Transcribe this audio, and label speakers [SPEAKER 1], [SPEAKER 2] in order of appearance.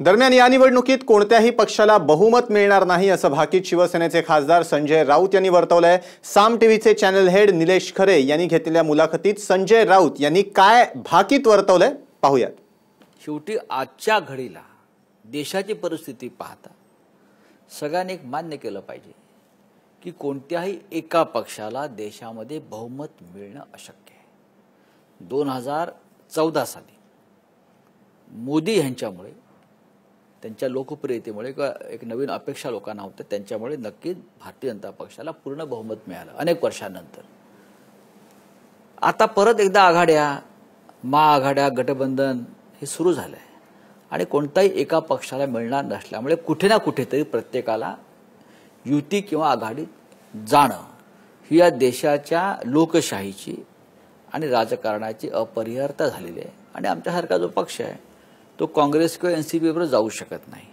[SPEAKER 1] दरम्यान या निवडणुकीत कोणत्याही पक्षाला बहुमत मिळणार नाही असं भाकीत शिवसेनेचे खासदार संजय राऊत यांनी वर्तवलंय. साम टीव्हीचे चॅनल हेड निलेश खरे यांनी घेतलेल्या मुलाखतीत संजय राऊत यांनी काय भाकीत वर्तवलंय? पाहूयात.
[SPEAKER 2] शेवटी आजच्या घडीला देशाची परिस्थिती पाहता सगळ्यांनी एक मान्य केलं पाहिजे की कोणत्याही एका पक्षाला देशामध्ये बहुमत मिळणं अशक्य आहे. दोन हजार चौदा साली मोदी यांच्यामुळे त्यांच्या लोकप्रियतेमुळे किंवा एक नवीन अपेक्षा लोकांना होत्या त्यांच्यामुळे नक्कीच भारतीय जनता पक्षाला पूर्ण बहुमत मिळालं अनेक वर्षानंतर. आता परत एकदा आघाड्या महाआघाड्या गटबंधन हे सुरू झालं आहे आणि कोणताही एका पक्षाला मिळणार नसल्यामुळे कुठे ना कुठेतरी प्रत्येकाला युती किंवा आघाडीत जाणं ही या देशाच्या लोकशाहीची आणि राजकारणाची अपरिहार्यता झालेली आहे. आणि आमच्यासारखा जो पक्ष आहे तो काँग्रेस किंवा एन सी पीवर जाऊ शकत नाही.